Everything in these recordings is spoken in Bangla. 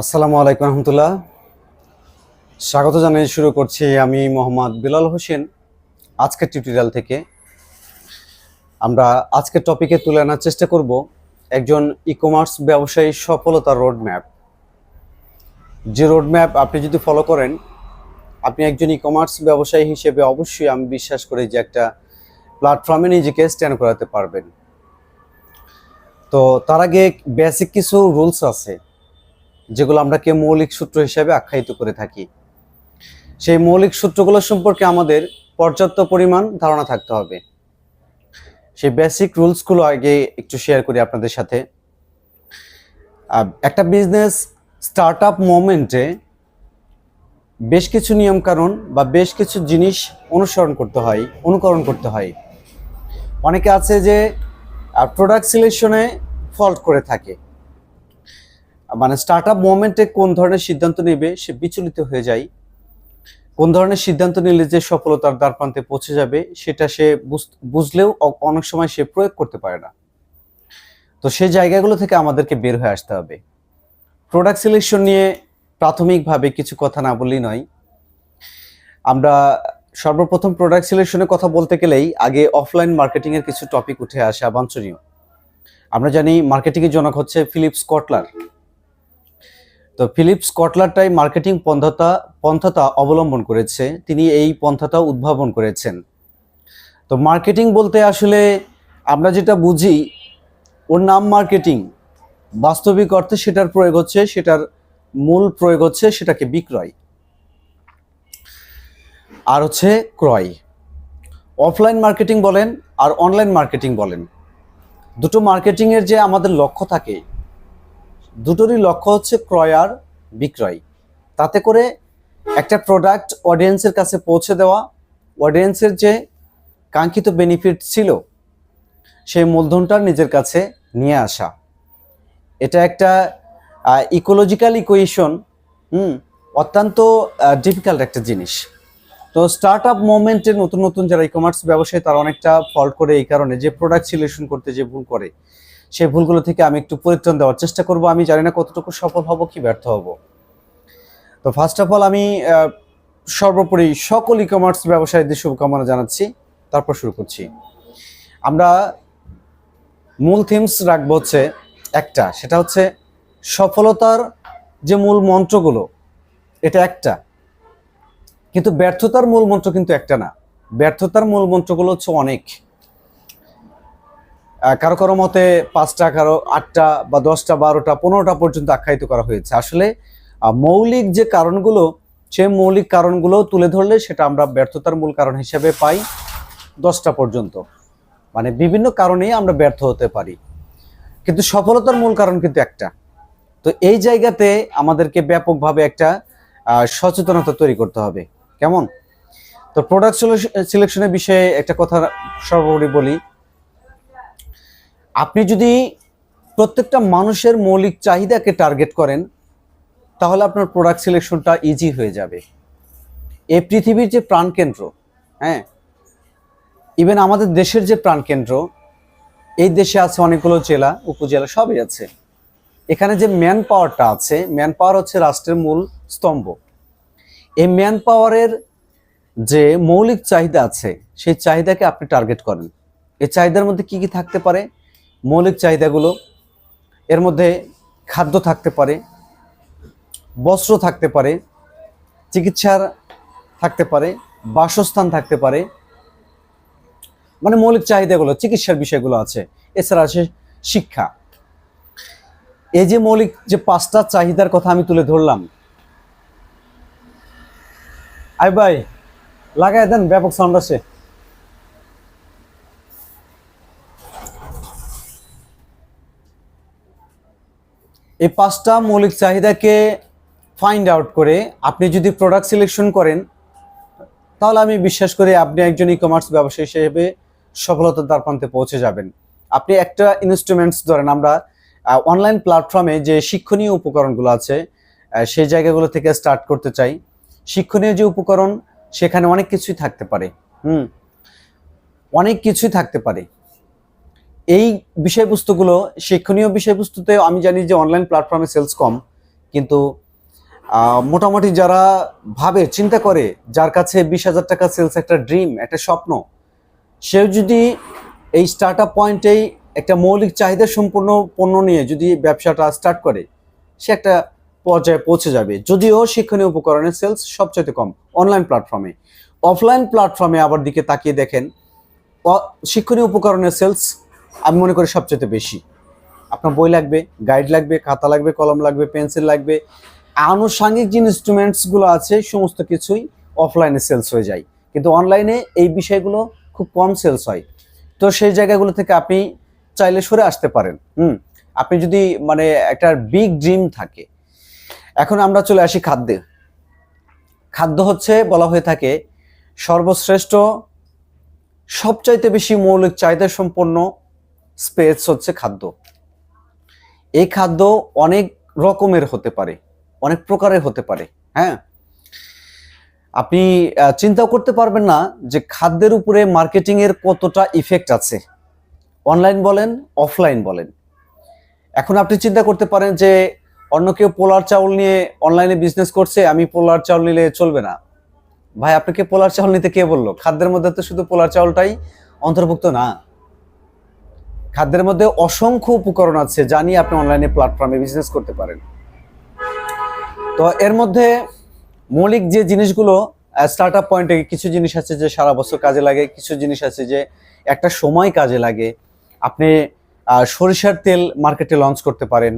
আসসালামু আলাইকুম রহমতুল্লাহ। স্বাগত জানিয়ে শুরু করছি আমি মোহাম্মদ বিলাল হোসেন। আজকের টিউটোরিয়াল থেকে আমরা আজকের টপিকে তুলে আনার চেষ্টা করব একজন ই কমার্স ব্যবসায়ীর সফলতার রোড ম্যাপ যে রোড ম্যাপ আপনি যদি ফলো করেন, আপনি একজন ই কমার্স ব্যবসায়ী হিসেবে অবশ্যই আমি বিশ্বাস করি যে একটা প্ল্যাটফর্মে নিজেকে স্ট্যান্ড করাতে পারবেন। তো তার আগে বেসিক কিছু রুলস আছে। যেগুলো আমরা কে মৌলিক সূত্র হিসেবে আখ্যায়িত করে থাকি। সেই মৌলিক সূত্রগুলো সম্পর্কে আমাদের পর্যাপ্ত পরিমাণ ধারণা থাকতে হবে। সেই বেসিক রুলসগুলো আগে একটু শেয়ার করি আপনাদের সাথে। একটা বিজনেস স্টার্ট আপ মোমেন্টে বেশ কিছু নিয়মকানুন বা বেশ কিছু জিনিস অনুসরণ করতে হয়, অনুকরণ করতে হয়। অনেকে আছে যে প্রোডাক্ট সিলেকশনে ফল্ট করে থাকে। মানে স্টার্ট আপ মোমেন্টে কোন ধরনের সিদ্ধান্ত নেবে সে বিচলিত হয়ে যায়। কোন ধরনের সিদ্ধান্ত নিলে যে সফলতার দ্বার প্রান্তে পৌঁছে যাবে সেটা সে বুঝ- বুঝলেও অনেক সময় সে প্রয়োগ করতে পারে না। তো সেই জায়গাগুলো থেকে আমাদেরকে বের হয়ে আসতে হবে। প্রোডাক্ট সিলেকশন নিয়ে প্রাথমিকভাবে কিছু কথা না বললেই নয়। আমরা সর্বপ্রথম প্রোডাক্ট সিলেকশনের কথা বলতে গেলেই আগে অফলাইন মার্কেটিংয়ের কিছু টপিক উঠে আসে বাঞ্ছনীয়। আমরা জানি মার্কেটিংয়ের জনক হচ্ছে ফিলিপ স্কটলার তো ফিলিপ স্কটলারটাই মার্কেটিং পন্থাতা পন্থাতা অবলম্বন করেছে। তিনি এই পন্থাটা উদ্ভাবন করেছেন। তো মার্কেটিং বলতে আসলে আমরা যেটা বুঝি, ওর নাম মার্কেটিং। বাস্তবিক অর্থে সেটার প্রয়োগ হচ্ছে, সেটার মূল প্রয়োগ হচ্ছে সেটাকে বিক্রয়। আর হচ্ছে ক্রয়। অফলাইন মার্কেটিং বলেন আর অনলাইন মার্কেটিং বলেন। দুটো মার্কেটিংয়ের যে আমাদের লক্ষ্য থাকে দুটোরই লক্ষ্য হচ্ছে ক্রয় আর বিক্রয়। তাতে করে একটা প্রোডাক্ট অডিয়েন্সের কাছে পৌঁছে দেওয়া অডিয়েন্সের যে কাঙ্ক্ষিত বেনিফিট ছিল, সেই মূলধনটা নিজের কাছে নিয়ে আসা। এটা একটা ইকোলজিক্যাল ইকুয়েশন হুম, অত্যন্ত ডিফিকাল্ট একটা জিনিস। তো স্টার্ট আপ মোমেন্টে নতুন নতুন যারা ই কমার্স ব্যবসায়ী, তারা অনেকটা ফল্ট করে এই কারণে, যে প্রোডাক্ট সিলেকশন করতে যে ভুল করে। সেই ভুলগুলো থেকে আমি একটু পরিত্রাণ দেওয়ার চেষ্টা করব। আমি জানি না কতটুকু সফল হব, কি ব্যর্থ হব। তো ফার্স্ট অফ অল আমি সর্বোপরি সকল ই কমার্স ব্যবসায়ীদের শুভকামনা জানাচ্ছি। তারপর শুরু করছি। আমরা মূল থিমস রাখব হচ্ছে একটা, সেটা হচ্ছে সফলতার যে মূল মন্ত্রগুলো, এটা একটা। কিন্তু ব্যর্থতার মূল মন্ত্র কিন্তু একটা না। ব্যর্থতার মূল মন্ত্রগুলো হচ্ছে অনেক। কারও কারও মতে পাঁচটা, কারও আটটা বা দশটা, বারোটা, পনেরোটা পর্যন্ত আখ্যায়িত করা হয়েছে। আসলে মৌলিক যে কারণগুলো, সে মৌলিক কারণগুলো তুলে ধরলে সেটা আমরা ব্যর্থতার মূল কারণ হিসেবে পাই দশটা পর্যন্ত। মানে বিভিন্ন কারণেই আমরা ব্যর্থ হতে পারি। কিন্তু সফলতার মূল কারণ কিন্তু একটা। তো এই জায়গাতে আমাদেরকে ব্যাপকভাবে একটা সচেতনতা তৈরি করতে হবে। কেমন? তো প্রোডাক্ট সিলেকশনের বিষয়ে একটা কথা সর্বোপরি বলি। আপনি যদি প্রত্যেকটা মানুষের মৌলিক চাহিদাকে টার্গেট করেন, তাহলে আপনার প্রোডাক্ট সিলেকশনটা ইজি হয়ে যাবে। এই পৃথিবীর যে প্রাণকেন্দ্র হ্যাঁ ইভেন আমাদের দেশের যে প্রাণকেন্দ্র এই দেশে আছে অনেকগুলো জেলা, উপজেলা, সবই আছে। এখানে যে ম্যান পাওয়ারটা আছে ম্যান পাওয়ার হচ্ছে রাষ্ট্রের মূল স্তম্ভ। এই ম্যান পাওয়ারের যে মৌলিক চাহিদা আছে, সেই চাহিদাকে আপনি টার্গেট করেন। এই চাহিদার মধ্যে কি কি থাকতে পারে? মৌলিক চাহিদাগুলো, এর মধ্যে খাদ্য থাকতে পারে, বস্ত্র থাকতে পারে, চিকিৎসার থাকতে পারে, বাসস্থান থাকতে পারে মানে মৌলিক চাহিদাগুলো, চিকিৎসার বিষয়গুলো আছে। এছাড়া আছে শিক্ষা। এই যে মৌলিক যে পাঁচটা চাহিদার কথা আমি তুলে ধরলাম আই ভাই লাগাই দেন ব্যাপক সাউন্ড আছে এই পাঁচটা মৌলিক চাহিদাকে ফাইন্ড আউট করে আপনি যদি প্রোডাক্ট সিলেকশন করেন, তাহলে আমি বিশ্বাস করি আপনি একজন ই কমার্স ব্যবসায়ী হিসেবে সফলতার দ্বার প্রান্তে পৌঁছে যাবেন। আপনি একটা ইনস্ট্রুমেন্টস ধরেন আমরা অনলাইন প্ল্যাটফর্মে যে শিক্ষণীয় উপকরণগুলো আছে সেই জায়গাগুলো থেকে স্টার্ট করতে চাই। শিক্ষণীয় যে উপকরণ, সেখানে অনেক কিছুই থাকতে পারে। হুম, অনেক কিছুই থাকতে পারে। এই বিষয়বস্তুগুলো শিক্ষণীয় বিষয়বস্তুতে আমি জানি যে অনলাইন প্ল্যাটফর্মে সেলস কম, কিন্তু মোটামুটি যারা ভাবে, চিন্তা করে, যার কাছে বিশ হাজার টাকা সেলস একটা ড্রিম একটা স্বপ্ন, সেও যদি এই স্টার্ট আপ পয়েন্টেই একটা মৌলিক চাহিদা সম্পূর্ণ পণ্য নিয়ে যদি ব্যবসাটা স্টার্ট করে, সে একটা পর্যায়ে পৌঁছে যাবে। যদিও শিক্ষণীয় উপকরণের সেলস সবচেয়ে কম অনলাইন প্ল্যাটফর্মে অফলাইন প্ল্যাটফর্মে আবার দিকে তাকিয়ে দেখেন শিক্ষণীয় উপকরণের সেলস আমি মনে করি সবচেয়ে বেশি। আপনার বই লাগবে গাইড লাগবে, খাতা লাগবে, কলম লাগবে পেন্সিল লাগবে। আনুষাঙ্গিক যে ইনস্ট্রুমেন্টসগুলো আছে, সমস্ত কিছুই অফলাইনে সেলস হয়ে যায়। কিন্তু অনলাইনে এই বিষয়গুলো খুব কম সেলস হয়। তো সেই জায়গাগুলো থেকে আপনি চাইলে সরে আসতে পারেন, হুম? আপনি যদি মানে একটা বিগ ড্রিম থাকে, এখন আমরা চলে আসি খাদ্যে। খাদ্য হচ্ছে বলা হয়ে থাকে সর্বশ্রেষ্ঠ, সবচাইতে বেশি মৌলিক চাহিদা সম্পন্ন স্পেস হচ্ছে খাদ্য। এই খাদ্য অনেক রকমের হতে পারে, অনেক প্রকারের হতে পারে হ্যাঁ? আপনি চিন্তাও করতে পারবেন না যে খাদ্যের উপরে মার্কেটিং এর কতটা ইফেক্ট আছে। অনলাইন বলেন, অফলাইন বলেন। এখন আপনি চিন্তা করতে পারেন যে অন্য কেউ পোলার চাউল নিয়ে অনলাইনে বিজনেস করছে, আমি পোলার চাউল নিলে চলবে না। ভাই, আপনাকে পোলার চাউল নিতে কে বলল? খাদ্যের মধ্যে তো শুধু পোলার চাউলটাই অন্তর্ভুক্ত না। খাদ্যের মধ্যে অসংখ্য উপকরণ আছে যা নিয়ে আপনি অনলাইনে প্ল্যাটফর্মে বিজনেস করতে পারেন। তো এর মধ্যে মৌলিক যে জিনিসগুলো স্টার্ট আপ পয়েন্টে কিছু জিনিস আছে যে সারা বছর কাজে লাগে, কিছু জিনিস আছে যে একটা সময় কাজে লাগে। আপনি সরিষার তেল মার্কেটে লঞ্চ করতে পারেন,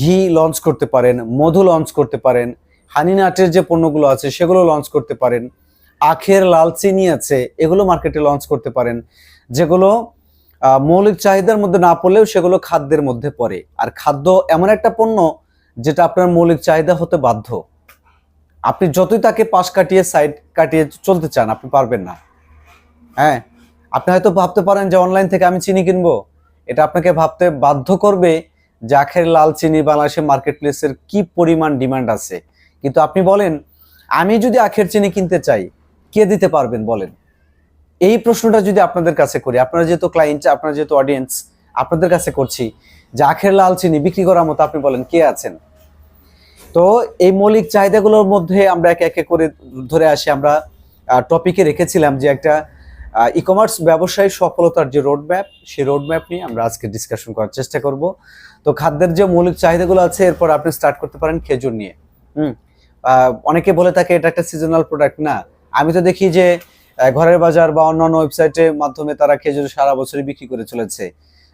ঘি লঞ্চ করতে পারেন, মধু লঞ্চ করতে পারেন হানি নাটের যে পণ্যগুলো আছে সেগুলো লঞ্চ করতে পারেন, আখের লাল চিনি আছে, এগুলো মার্কেটে লঞ্চ করতে পারেন, যেগুলো মৌলিক চাহিদার মধ্যে না পড়লেও সেগুলো খাদ্যের মধ্যে পড়ে। আর খাদ্য এমন একটা পণ্য যেটা আপনার মৌলিক চাহিদা হতে বাধ্য। আপনি যতই তাকে পাশ কাটিয়ে, সাইড কাটিয়ে চলতে চান, আপনি পারবেন না। হ্যাঁ আপনি হয়তো ভাবতে পারেন যে অনলাইন থেকে আমি চিনি কিনবো। এটা আপনাকে ভাবতে বাধ্য করবে যে আখের লাল চিনি বাংলাদেশের মার্কেট প্লেসের কি পরিমাণ ডিমান্ড আছে। কিন্তু আপনি বলেন, আমি যদি আখের চিনি কিনতে চাই, কে দিতে পারবেন? বলেন। এই প্রশ্নটা যদি আপনাদের কাছে করি, আপনারা যেহেতু ক্লায়েন্ট আপনারা যেহেতু অডিয়েন্স আপনাদের কাছে করছি, যে আখের লাল চিনি বিক্রি করার মতো আপনি বলেন, কে আছেন? তো এই মৌলিক চাহিদাগুলোর মধ্যে আমরা একে একে করে ধরে আসি। আমরা টপিকে রেখেছিলাম যে একটা ই কমার্স ব্যবসায়ী সফলতার যে রোড ম্যাপ সেই রোড ম্যাপ নিয়ে আমরা আজকে ডিসকাশন করার চেষ্টা করব। তো খাদ্যের যে মৌলিক চাহিদাগুলো আছে, এরপর আপনি স্টার্ট করতে পারেন খেজুর নিয়ে। হুম অনেকে বলে থাকে, এটা একটা সিজনাল প্রোডাক্ট না। আমি তো দেখি যে ঘরের বাজার বা অন্যান্য ওয়েবসাইটের মাধ্যমে তারা খেজুর সারা বছরই বিক্রি করে চলেছে।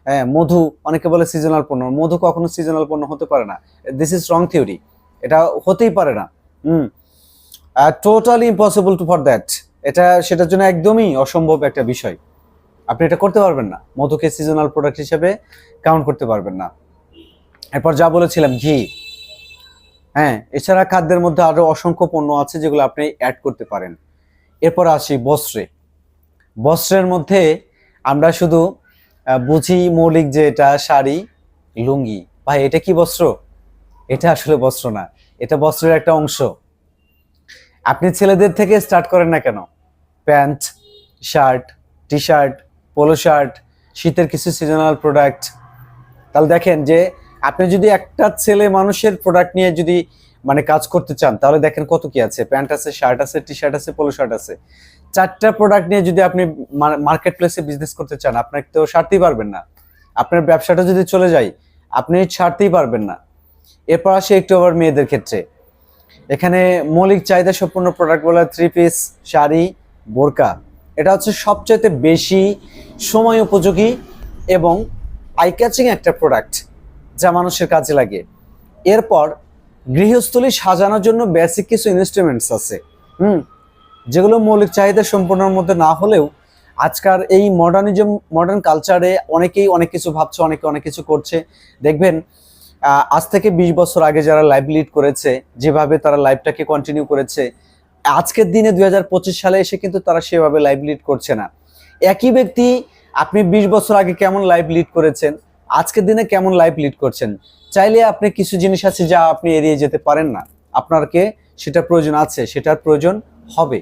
হ্যাঁ মধু অনেকে বলে সিজনাল পণ্য। মধু কখনো সিজনাল পণ্য হতে পারে না। দিস ইজ রং থিওরি এটা হতেই পারে না। হুম। Totally impossible to for that এটা, সেটার জন্য একদমই অসম্ভব একটা বিষয়। আপনি এটা করতে পারবেন না। মধুকে সিজনাল প্রোডাক্ট হিসেবে কাউন্ট করতে পারবেন না। এরপর যা বলেছিলাম, ঘি। হ্যাঁ এছাড়া খাদ্যের মধ্যে আরও অসংখ্য পণ্য আছে যেগুলো আপনি অ্যাড করতে পারেন। এরপর আসি বস্ত্রে। বস্ত্রের মধ্যে আমরা শুধু বুঝি মৌলিক যে এটা শাড়ি, লুঙ্গি। ভাই, এটা কি বস্ত্র? এটা আসলে বস্ত্র না। এটা বস্ত্রের একটা অংশ। আপনি ছেলেদের থেকে স্টার্ট করেন না কেন? Pant, shirt T shirt polo shirt, শীতের কিছু সিজনাল প্রোডাক্ট তাহলে দেখেন যে, আপনি যদি একটা ছেলে মানুষের প্রোডাক্ট নিয়ে যদি মানে কাজ করতে চান, তাহলে দেখেন কত কি আছে? প্যান্ট আছে, শার্ট আছে টি শার্ট আছে পোলো শার্ট আছে। চারটা প্রোডাক্ট নিয়ে যদি আপনি মার্কেট প্লেসে বিজনেস করতে চান আপনাকে তো ছাড়তেই পারবেন না। আপনার ব্যবসাটা যদি চলে যায়, আপনি ছাড়তেই পারবেন না। এরপর আসে একটু আবার মেয়েদের ক্ষেত্রে। এখানে মৌলিক চাহিদা সম্পূর্ণ প্রোডাক্ট বলে থ্রি পিস শাড়ি, বোরকা। এটা হচ্ছে সবচাইতে বেশি সময় উপযোগী এবং আই ক্যাচিং একটা প্রোডাক্ট যা মানুষের কাজে লাগে। এরপর গৃহস্থলী সাজানোর জন্য বেসিক কিছু ইনস্ট্রুমেন্টস আছে, হুম? যেগুলো মৌলিক চাহিদা সম্পূর্ণের মধ্যে না হলেও আজকাল এই মডার্নিজম মডার্ন কালচারে অনেকেই অনেক কিছু ভাবছে, অনেকে অনেক কিছু করছে। দেখবেন আজ থেকে বিশ বছর আগে যারা লাইভ লিড করেছে, যেভাবে তারা লাইভটাকে কন্টিনিউ করেছে, আজকের দিনে দুই হাজার পঁচিশ সালে এসে কিন্তু তারা সেভাবে লাইভ লিড করছে না। একই ব্যক্তি, আপনি বিশ বছর আগে কেমন লাইভ লিড করেছেন আজকের দিনে কেমন লাইভ লিড করছেন? চাইলে আপনি কিছু জিনিস আছে যা আপনি এড়িয়ে যেতে পারেন না। আপনারকে সেটা প্রয়োজন আছে, সেটার প্রয়োজন হবে।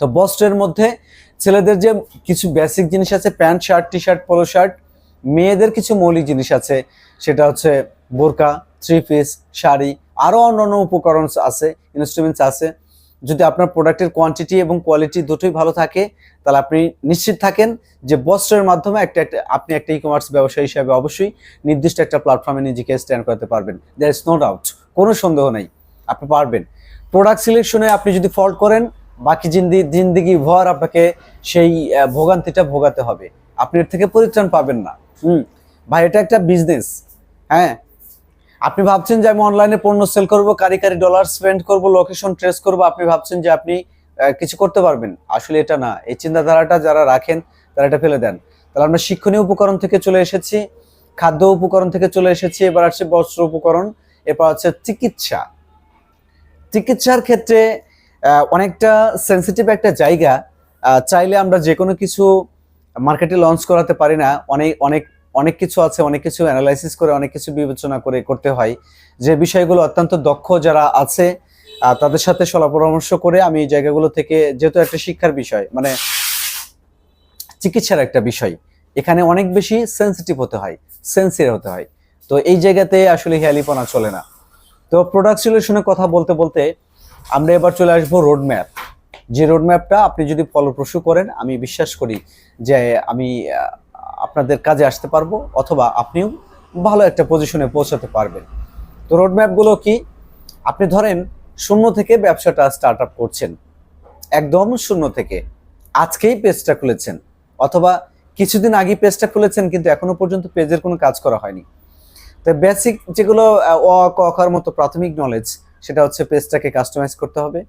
তো বস্ত্রের মধ্যে ছেলেদের যে কিছু বেসিক জিনিস আছে pant shirt T shirt polo shirt মেয়েদের কিছু মৌলিক জিনিস আছে, সেটা হচ্ছে বোরকা থ্রি পিস শাড়ি আরও অন্যান্য উপকরণ আছে ইনস্ট্রুমেন্টস আছে যদি আপনার প্রোডাক্টের কোয়ান্টিটি এবং কোয়ালিটি দুটোই ভালো থাকে, তাহলে আপনি নিশ্চিত থাকেন যে বস্ত্রের মাধ্যমে একটা একটা, আপনি একটা ই কমার্স ব্যবসায়ী হিসাবে অবশ্যই নির্দিষ্ট একটা প্ল্যাটফর্মে নিজেকে স্ট্যান্ড করতে পারবেন। দ্যার ইজ নো ডাউট কোনো সন্দেহ নেই, আপনি পারবেন। প্রোডাক্ট সিলেকশনে আপনি যদি ফল্ট করেন, বাকি জিন্দি, জিন্দিগি ভর আপনাকে সেই ভোগান্তিটা ভোগাতে হবে। আপনি এর থেকে পরিত্রাণ পাবেন না। হুম, ভাই, এটা একটা বিজনেস হ্যাঁ? আপনি ভাবছেন যে আমি অনলাইনে পণ্য সেল করব, কারি কারি ডলার স্পেন্ড করব লোকেশন ট্রেস করব, আপনি ভাবছেন যে আপনি কিছু করতে পারবেন। আসলে এটা না। এই চিন্তাধারাটা যারা রাখেন, তারা এটা ফেলে দেন। তাহলে আমরা শিক্ষণীয় উপকরণ থেকে চলে এসেছি, খাদ্য উপকরণ থেকে চলে এসেছি, এবার আসছে বস্ত্র উপকরণ, এরপর হচ্ছে চিকিৎসা। চিকিৎসার ক্ষেত্রে অনেকটা সেন্সিটিভ একটা জায়গা। চাইলে আমরা যে কোনো কিছু মার্কেটে লঞ্চ করাতে পারি না। অনেক অনেক অনেক কিছু আছে, অনেক কিছু অ্যানালাইসিস করে, অনেক কিছু বিবেচনা করে করতে হয়। যে বিষয়গুলো অত্যন্ত দক্ষ যারা আছে তাদের সাথে সলা পরামর্শ করে আমি এই জায়গাগুলো থেকে যেহেতু একটা শিক্ষার বিষয় মানে চিকিৎসার একটা বিষয়, এখানে অনেক বেশি সেন্সিটিভ হতে হয় সেন্সিয়ার হতে হয়। তো এই জায়গাতে আসলে হেয়ালিপনা চলে না। তো প্রোডাক্ট সলিউশনের কথা বলতে বলতে আমরা এবার চলে আসব রোড ম্যাপ যে রোড ম্যাপটা আপনি যদি ফলপ্রসূ করেন, আমি বিশ্বাস করি যে আমি আপনাদের কাজে আসতে পারব, অথবা আপনিও ভালো একটা পজিশনে পৌঁছাতে পারবেন। তো রোড ম্যাপগুলো কি? আপনি ধরেন, শূন্য থেকে ব্যবসাটা স্টার্ট আপ করছেন। একদম শূন্য থেকে। আজকেই পেজটা খুলেছেন। অথবা কিছুদিন আগে পেজটা খুলেছেন, কিন্তু এখনও পর্যন্ত পেজের কোনো কাজ করা হয়নি। তো বেসিক যেগুলো অ, ক, খর মতো প্রাথমিক নলেজ সেটা হচ্ছে পেজটাকে কাস্টমাইজ করতে হবে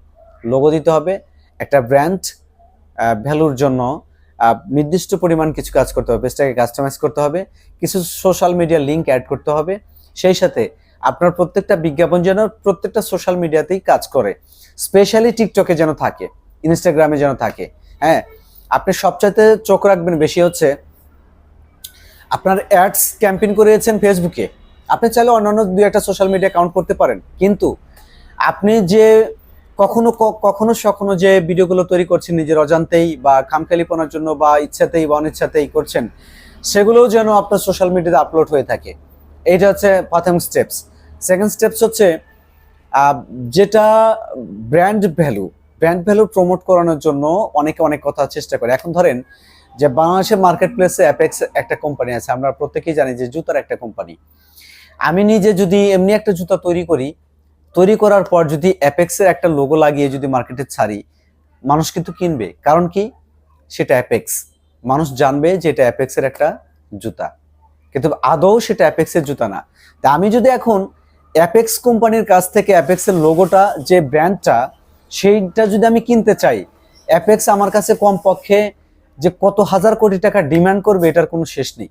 লোগো দিতে হবে, একটা ব্র্যান্ড ভ্যালুর জন্য নির্দিষ্ট পরিমাণ কিছু কাজ করতে হবে পেজটাকে কাস্টমাইজ করতে হবে, কিছু সোশ্যাল মিডিয়া লিঙ্ক অ্যাড করতে হবে, সেই সাথে আপনার প্রত্যেকটা বিজ্ঞাপন যেন প্রত্যেকটা সোশ্যাল মিডিয়াতেই কাজ করে স্পেশালি টিকটকে যেন থাকে ইনস্টাগ্রামে যেন থাকে হ্যাঁ? আপনি সবচাইতে চোখ রাখবেন বেশি হচ্ছে, আপনার অ্যাডস ক্যাম্পেইন করিয়েছেন ফেসবুকে আপনি চাইলে অন্যান্য দু একটা সোশ্যাল মিডিয়া কাউন্ট করতে পারেন, কিন্তু আপনি যে কখনো কখনো সখনো যে ভিডিওগুলো তৈরি করছেন নিজের অজান্তেই বা খামখেয়ালিপনার জন্য বা ইচ্ছাতেই বা অনিচ্ছাতেই করছেন, সেগুলোও যেন আপনার সোশ্যাল মিডিয়াতে আপলোড হয়ে থাকে। এইটা হচ্ছে প্রথম স্টেপস সেকেন্ড স্টেপস হচ্ছে যেটা brand value brand value promote করানোর জন্য অনেকে অনেক কথা চেষ্টা করে। এখন ধরেন যে বাংলাদেশের মার্কেট প্লেসে অ্যাপেক্স একটা কোম্পানি আছে, আমরা প্রত্যেকেই জানি যে জুতার একটা কোম্পানি আমি নিজে যদি এমনি একটা জুতা তৈরি করি তৈরি করার পর যদি অ্যাপেক্সের একটা লোগো লাগিয়ে যদি মার্কেটে ছাড়ি, মানুষ কিন্তু কিনবে। কারণ কি? সেটা অ্যাপেক্স মানুষ জানবে যে এটা অ্যাপেক্সের একটা জুতা। কিন্তু আদৌ সেটা অ্যাপেক্সের জুতা না। তা আমি যদি এখন অ্যাপেক্স কোম্পানির কাছ থেকে অ্যাপেক্সের লোগোটা যে ব্র্যান্ডটা সেইটা যদি আমি কিনতে চাই অ্যাপেক্স আমার কাছে কমপক্ষে যে কত হাজার কোটি টাকা ডিমান্ড করবে, এটার কোনো শেষ নেই।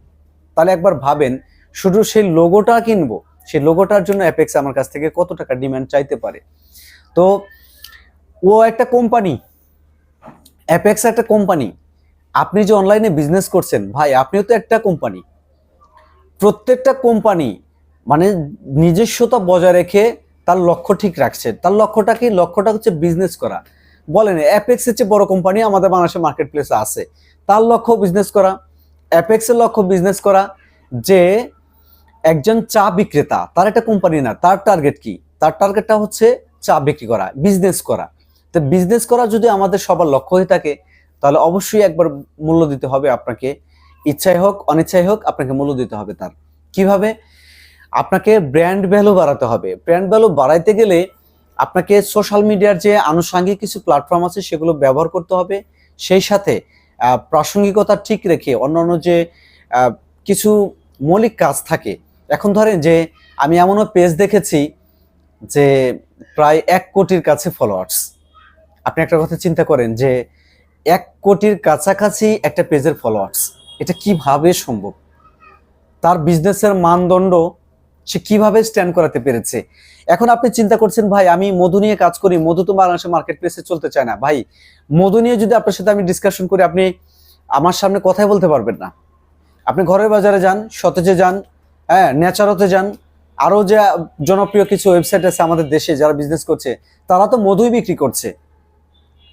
তাহলে একবার ভাবেন, শুধু সেই লোগোটা কিনবো সেই লোগোটার জন্য অ্যাপেক্স আমার কাছ থেকে কত টাকা ডিমান্ড চাইতে পারে। তো ও একটা কোম্পানি অ্যাপেক্স একটা কোম্পানি আপনি যে অনলাইনে বিজনেস করছেন, ভাই, আপনিও তো একটা কোম্পানি প্রত্যেকটা কোম্পানি মানে নিজস্বতা বজায় রেখে তার লক্ষ্য ঠিক রাখছে। তার লক্ষ্যটা কি? লক্ষ্যটা হচ্ছে বিজনেস করা। বলেন অ্যাপেক্স চেয়ে বড় কোম্পানি আমাদের বাংলাদেশের মার্কেট প্লেসে আছে। তার লক্ষ্য বিজনেস করা অ্যাপেক্সের লক্ষ্য বিজনেস করা, যে একজন চা বিক্রেতা, তার একটা কোম্পানি না তার টার্গেট কি? তার টার্গেটটা হচ্ছে চা বিক্রি করা বিজনেস করা। তো বিজনেস করা যদি আমাদের সবার লক্ষ্য হয়ে থাকে, তাহলে অবশ্যই একবার মূল্য দিতে হবে আপনাকে। ইচ্ছাই হোক, অনিচ্ছাই হোক, আপনাকে মূল্য দিতে হবে তার। কীভাবে? আপনাকে ব্র্যান্ড ভ্যালু বাড়াতে হবে। ব্র্যান্ড ভ্যালু বাড়াইতে গেলে আপনাকে সোশ্যাল মিডিয়ার যে আনুষঙ্গিক কিছু প্ল্যাটফর্ম আছে, সেগুলো ব্যবহার করতে হবে। সেই সাথে প্রাসঙ্গিকতা ঠিক রেখে অন্যান্য যে কিছু মৌলিক কাজ থাকে এখন ধরেন যে আমি এমনও পেজ দেখেছি যে প্রায় এক কোটির কাছে ফলোয়ার্স আপনি একটা কথা চিন্তা করেন যে এক কোটির কাছাকাছি একটা পেজের ফলোয়ার্স এটা কীভাবে সম্ভব? তার বিজনেসের মানদণ্ড সে কীভাবে স্ট্যান্ড করাতে পেরেছে? এখন আপনি চিন্তা করছেন, ভাই, আমি মধু নিয়ে কাজ করি, মধু তো বাংলাদেশের মার্কেট প্লেসে চলতে চায় না। ভাই, মধু নিয়ে যদি আপনার সাথে আমি ডিসকাশন করি, আপনি আমার সামনে কথাই বলতে পারবেন না। আপনি ঘরের বাজারে যান, সতেজে যান হ্যাঁ ন্যাচারতে যান। আরও যে জনপ্রিয় কিছু ওয়েবসাইট আছে আমাদের দেশে যারা বিজনেস করছে, তারা তো মধুই বিক্রি করছে।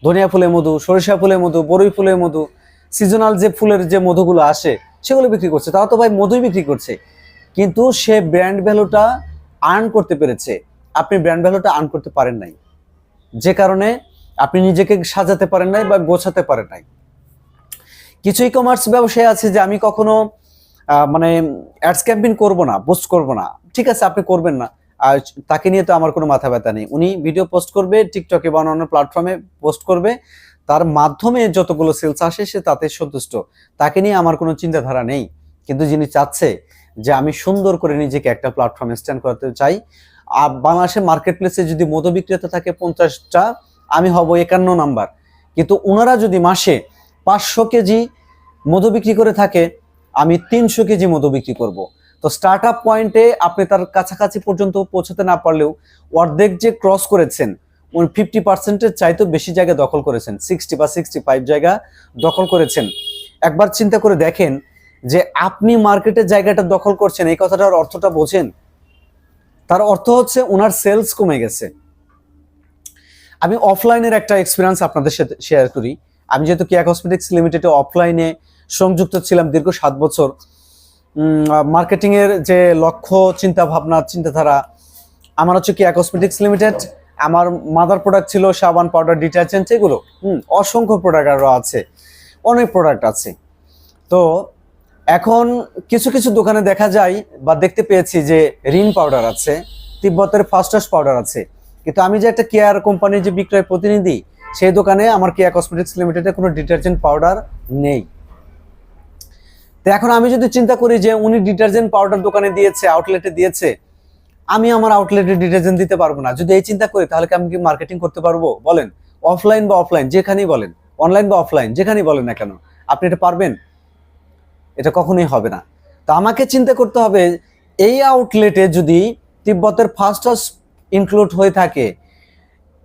ধনিয়া ফুলের মধু, সরিষা ফুলের মধু, বরই ফুলের মধু সিজনাল যে ফুলের যে মধুগুলো আসে, সেগুলো বিক্রি করছে। তারা তো ভাই মধুই বিক্রি করছে। কিন্তু সে ব্র্যান্ড ভ্যালুটা আর্ন করতে পেরেছে। আপনি ব্র্যান্ড ভ্যালুটা আর্ন করতে পারেন নাই। যে কারণে আপনি নিজেকে সাজাতে পারেন নাই বা গোছাতে পারেন নাই। কিছু ই কমার্স ব্যবসায় আছে যে আমি কখনো মানে অ্যাডস ক্যাম্পেইন করব না পোস্ট করব না। ঠিক আছে, আপনি করবেন না। আর তাকে নিয়ে তো আমার কোনো মাথা ব্যথা নেই। উনি ভিডিও পোস্ট করবে টিকটকে বা অন্যান্য প্ল্যাটফর্মে পোস্ট করবে। তার মাধ্যমে যতগুলো সেলস আসে, সে তাতে সন্তুষ্ট। তাকে নিয়ে আমার কোনো চিন্তাধারা নেই। কিন্তু যিনি চাচ্ছে যে আমি সুন্দর করে নিজেকে একটা প্ল্যাটফর্মে স্ট্যান্ড করতে চাই, আর বাংলাদেশের মার্কেট প্লেসে যদি মধু বিক্রেতা থাকে পঞ্চাশটা, আমি হব একান্ন নাম্বার। কিন্তু ওনারা যদি মাসে পাঁচশো কেজি মধু বিক্রি করে থাকে আমি তিনশো কেজি মধু বিক্রি করব। তো স্টার্ট আপ পয়েন্টে আপনি তার কাছাকাছি পর্যন্ত পৌঁছাতে না পারলেও অর্ধেক যে ক্রস করেছেন উনি ফিফটি পার্সেন্টের চাইতেও বেশি জায়গা দখল করেছেন সিক্সটি বা সিক্সটি ফাইভ জায়গা দখল করেছেন। একবার চিন্তা করে দেখেন যে আপনি মার্কেটের জায়গাটা দখল করছেন, এই কথাটার অর্থটা বোঝেন? তার অর্থ হচ্ছে ওনার সেলস কমে গেছে। আমি অফলাইনের একটা এক্সপিরিয়েন্স আপনাদের সাথে শেয়ার করি। আমি যেহেতু কেয়া কসমেটিক্স লিমিটেডে অফলাইনে সংযুক্ত ছিলাম দীর্ঘ সাত বছর। মার্কেটিং এর যে লক্ষ্য চিন্তা ভাবনা চিন্তাধারা, আমার হচ্ছে কি কসমেটিক্স লিমিটেড আমার মাদার প্রোডাক্ট ছিল সাবান পাউডার ডিটারজেন্ট এগুলো। অসংখ্য প্রোডাক্ট আরও আছে, অনেক প্রোডাক্ট আছে। তো এখন কিছু কিছু দোকানে দেখা যায় বা দেখতে পেয়েছি যে রিন পাউডার আছে, তিব্বতের ফাস্টাস পাউডার আছে। কিন্তু আমি যে একটা কেয়ার কোম্পানির যে বিক্রয় প্রতিনিধি, সেই দোকানে আমার কেয়া কসমেটিক্স লিমিটেডে কোনো ডিটারজেন্ট পাউডার নেই। তো এখন আমি যদি চিন্তা করি যে উনি ডিটারজেন্ট পাউডার দোকানে দিয়েছে আউটলেটে দিয়েছে, আমি আমার আউটলেটে ডিটারজেন্ট দিতে পারব না। যদি এই চিন্তা করি, তাহলে কি আমি কি মার্কেটিং করতে পারব? বলেন। অফলাইন বা অফলাইন যেখানেই বলেন। অনলাইন বা অফলাইন যেখানেই বলেন না কেন, আপনি এটা পারবেন? এটা কখনোই হবে না। তো আমাকে চিন্তা করতে হবে, এই আউটলেটে যদি তিব্বতের ফাস্টাস ইনক্লুড হয়ে থাকে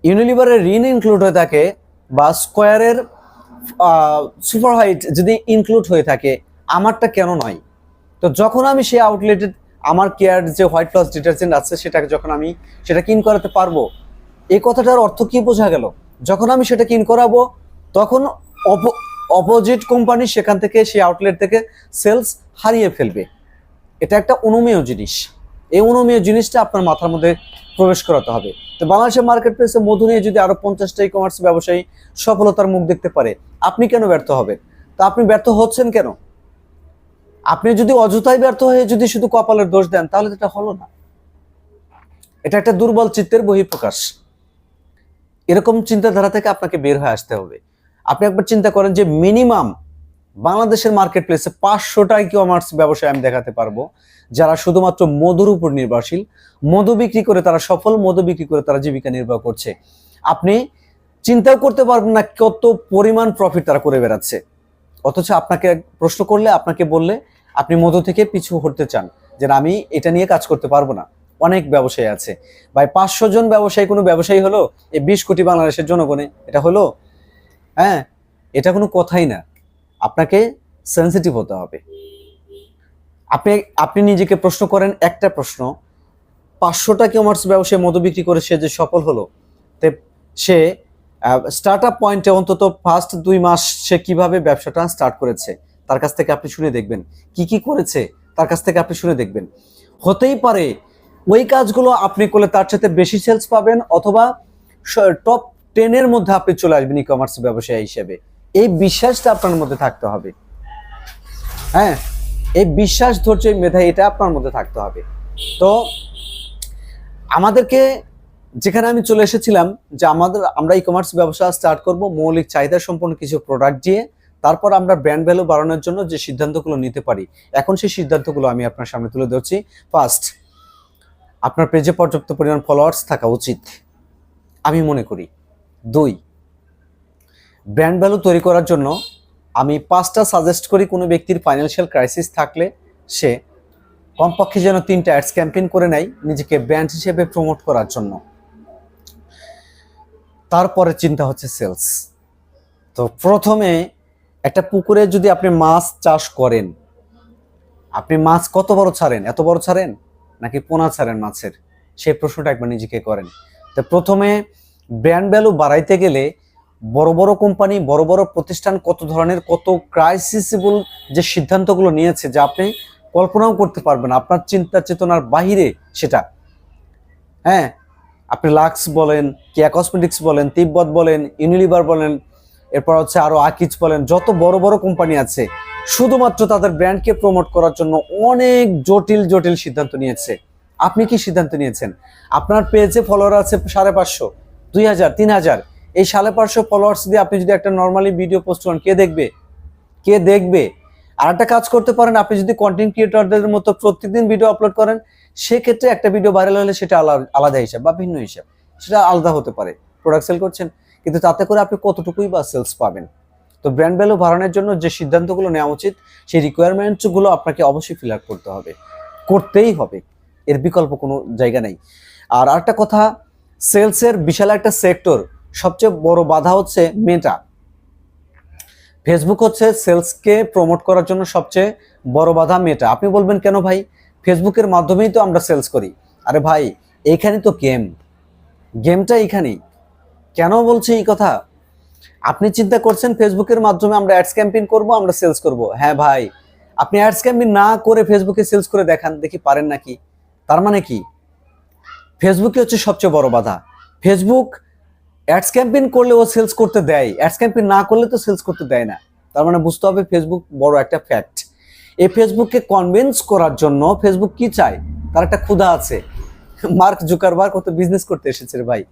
ইউনিলিভারের ঋণ ইনক্লুড হয়ে থাকে, বা স্কোয়ারের সুপার হাইট যদি ইনক্লুড হয়ে থাকে আমারটা কেন নয়? তো যখন আমি সেই আউটলেটে আমার কেয়ার যে হোয়াইট প্লাস ডিটারজেন্ট আছে, সেটাকে যখন আমি সেটা কিন করাতে পারব, এই কথাটার অর্থ কি বোঝা গেল? যখন আমি সেটা কিন করাবো, তখন অপোজিট কোম্পানি সেখান থেকে, সেই আউটলেট থেকে সেলস হারিয়ে ফেলবে। এটা একটা অনুমেয় জিনিস। এই অনুমেয় জিনিসটা আপনার মাথার মধ্যে প্রবেশ করাতে হবে। তো বাংলাদেশের মার্কেট প্লেসে মধু নিয়ে যদি আরও পঞ্চাশটা ই কমার্স ব্যবসায়ী সফলতার মুখ দেখতে পারে, আপনি কেন ব্যর্থ হবেন? তা আপনি ব্যর্থ হচ্ছেন কেন? আপনি যদি অযথাই ব্যর্থ হয়ে যদি শুধু কপালের দোষ দেন, তাহলে এটা হলো না। এটা একটা দুর্বল চিত্তের বহিঃপ্রকাশ। এরকম চিন্তাধারা থেকে আপনাকে বের হয়ে আসতে হবে। আপনি একবার চিন্তা করেন যে মিনিমাম বাংলাদেশের মার্কেট প্লেসে ই কমার্স ব্যবসায় আমি দেখাতে পারব, যারা শুধুমাত্র মধুর উপর নির্ভরশীল, মধু বিক্রি করে তারা সফল, মধু বিক্রি করে তারা জীবিকা নির্বাহ করছে। আপনি চিন্তাও করতে পারবেন না কত পরিমাণ প্রফিট তারা করে বেড়াচ্ছে। অথচ আপনাকে প্রশ্ন করলে, আপনাকে বললে আপনি মধু থেকে পিছু হতে চান যে আমি এটা নিয়ে কাজ করতে পারব না। অনেক ব্যবসায়ী আছে। ভাই, পাঁচশো জন ব্যবসায়ী, কোনো ব্যবসায়ী হলো এই বিশ কোটি বাংলাদেশের জনগণে? এটা হলো? হ্যাঁ এটা কোনো কথাই না। আপনাকে সেন্সিটিভ হতে হবে। আপনি আপনি নিজেকে প্রশ্ন করেন একটা প্রশ্ন। পাঁচশোটা কমার্স ব্যবসায় মধু বিক্রি করে সে যে সফল হলো? তে সে স্টার্ট আপ পয়েন্টে অন্তত ফার্স্ট দুই মাস সে কীভাবে ব্যবসাটা স্টার্ট করেছে? তার কাছ থেকে আপনি শুনে দেখবেন। কি কি করেছে তার কাছ থেকে আপনি শুনে দেখবেন। হতেই পারে ওই কাজগুলো আপনি করলে তার সাথে বেশি সেলস পাবেন অথবা টপ টেনের মধ্যে আপনি চলে আসবেন ই কমার্স ব্যবসায়ী হিসেবে। এই বিশ্বাসটা আপনার মধ্যে থাকতে হবে। হ্যাঁ এই বিশ্বাস ধৈর্য মেধা এটা আপনার মধ্যে থাকতে হবে। তো আমাদেরকে যেখানে আমি চলে এসেছিলাম যে আমাদের, আমরা ই কমার্স ব্যবসা স্টার্ট করব, মৌলিক চাহিদা সম্পন্ন কিছু প্রোডাক্ট দিয়ে। তারপর আমরা ব্র্যান্ড ভ্যালু বাড়ানোর জন্য যে সিদ্ধান্তগুলো নিতে পারি, এখন সেই সিদ্ধান্তগুলো আমি আপনার সামনে তুলে ধরছি। ফার্স্ট আপনার পেজে পর্যাপ্ত পরিমাণ ফলোয়ার্স থাকা উচিত, আমি মনে করি। দুই ব্র্যান্ড ভ্যালু তৈরি করার জন্য আমি পাঁচটা সাজেস্ট করি কোনো ব্যক্তির ফাইন্যান্সিয়াল ক্রাইসিস থাকলে সে কমপক্ষে যেন তিনটা অ্যাডস ক্যাম্পেইন করে নেয় নিজেকে ব্র্যান্ড হিসেবে প্রমোট করার জন্য। তারপরে চিন্তা হচ্ছে সেলস তো প্রথমে একটা পুকুরে যদি আপনি মাছ চাষ করেন, আপনি মাছ কত বড় ছাড়েন? এত বড় ছাড়েন? নাকি পোনা ছাড়েন মাছের? সেই প্রশ্নটা একবার নিজেকে করেন। তো প্রথমে ব্র্যান্ড ভ্যালু বাড়াইতে গেলে বড় বড় কোম্পানি বড় বড় প্রতিষ্ঠান কত ধরনের, কত ক্রাইসিসেবল যে সিদ্ধান্তগুলো নিয়েছে যা আপনি কল্পনাও করতে পারবেন আপনার চিন্তা চেতনার বাহিরে সেটা। হ্যাঁ আপনি লাক্স বলেন কিয়া কসমেটিক্স বলেন তিব্বত বলেন ইউনিলিভার বলেন এরপর হচ্ছে আরও আকিজ বলেন, যত বড় বড় কোম্পানি আছে, শুধুমাত্র তাদের ব্র্যান্ডকে প্রমোট করার জন্য অনেক জটিল জটিল সিদ্ধান্ত নিয়েছে। আপনি কি সিদ্ধান্ত নিয়েছেন? আপনার পেজে ফলোয়ার আছে সাড়ে পাঁচশো, দুই হাজার, তিন হাজার। এই সাড়ে পাঁচশো ফলোয়ার্স দিয়ে আপনি যদি একটা নর্মালি ভিডিও পোস্ট করেন, কে দেখবে? কে দেখবে? আর একটা কাজ করতে পারেন, আপনি যদি কন্টেন্ট ক্রিয়েটরদের মতো প্রত্যেকদিন ভিডিও আপলোড করেন, সেক্ষেত্রে একটা ভিডিও ভাইরাল হলে সেটা আলা- আলাদা হিসাব বা ভিন্ন হিসাব, সেটা আলাদা হতে পারে। প্রোডাক্ট সেল করছেন কিন্তু তাতে করে আপনি কতটুকুই বা সেলস পাবেন? তো ব্র্যান্ড ভ্যালু বাড়ানোর জন্য যে সিদ্ধান্তগুলো নেওয়া উচিত, সেই রিকোয়ারমেন্টসগুলো আপনাকে অবশ্যই ফিল আপ করতে হবে। করতেই হবে। এর বিকল্প কোনো জায়গা নেই। আর আরেকটা কথা সেলসের বিশাল একটা সেক্টর সবচেয়ে বড় বাধা হচ্ছে মেটা ফেসবুক হচ্ছে সেলসকে প্রমোট করার জন্য সবচেয়ে বড় বাধা মেটা আপনি বলবেন, কেন ভাই? ফেসবুকের মাধ্যমেই তো আমরা সেলস করি। আরে ভাই, এইখানে তো গেম গেমটা এইখানেই। কেন বলছি এই কথা? আপনি চিন্তা করছেন ফেসবুকের মাধ্যমে আমরা অ্যাডস ক্যাম্পেইন করব, আমরা সেলস করব। হ্যাঁ ভাই, আপনি অ্যাডস ক্যাম্পেইন না করে ফেসবুকে সেলস করে দেখান, দেখি পারেন নাকি? তার মানে কি? ফেসবুকে হচ্ছে সবচেয়ে বড় বাধা। ফেসবুক অ্যাডস ক্যাম্পেইন করলে ও সেলস করতে দেয় অ্যাডস ক্যাম্পেইন না করলে তো সেলস করতে দেয় না। তার মানে বুঝতে হবে ফেসবুক বড় একটা ফ্যাক্ট এই ফেসবুককে কনভিন্স করার জন্য ফেসবুক কি চায়? তার একটা ক্ষুধা আছে। মার্ক জুকারবার্গ কত বিজনেস করতে এসেছে ভাই।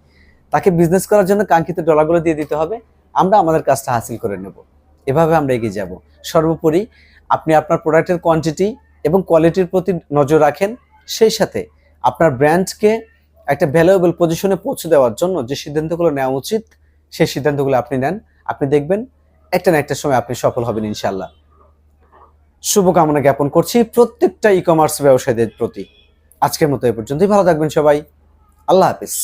তাকে বিজনেস করার জন্য কাঙ্ক্ষিত ডলারগুলো দিয়ে দিতে হবে। আমরা আমাদের কাজটা হাসিল করে নেব। এভাবে আমরা এগিয়ে যাব। সর্বোপরি আপনি আপনার প্রোডাক্টের কোয়ান্টিটি এবং কোয়ালিটির প্রতি নজর রাখেন। সেই সাথে আপনার ব্র্যান্ডকে একটা ভ্যালুয়েবল পজিশনে পৌঁছে দেওয়ার জন্য যে সিদ্ধান্তগুলো নেওয়া উচিত, সেই সিদ্ধান্তগুলো আপনি নেন। আপনি দেখবেন একটা না একটা সময় আপনি সফল হবেন ইনশাল্লাহ শুভকামনা জ্ঞাপন করছি প্রত্যেকটা ই কমার্স ব্যবসায়ীদের প্রতি। আজকের মতো এ পর্যন্তই। ভালো থাকবেন সবাই। আল্লাহ হাফিজ।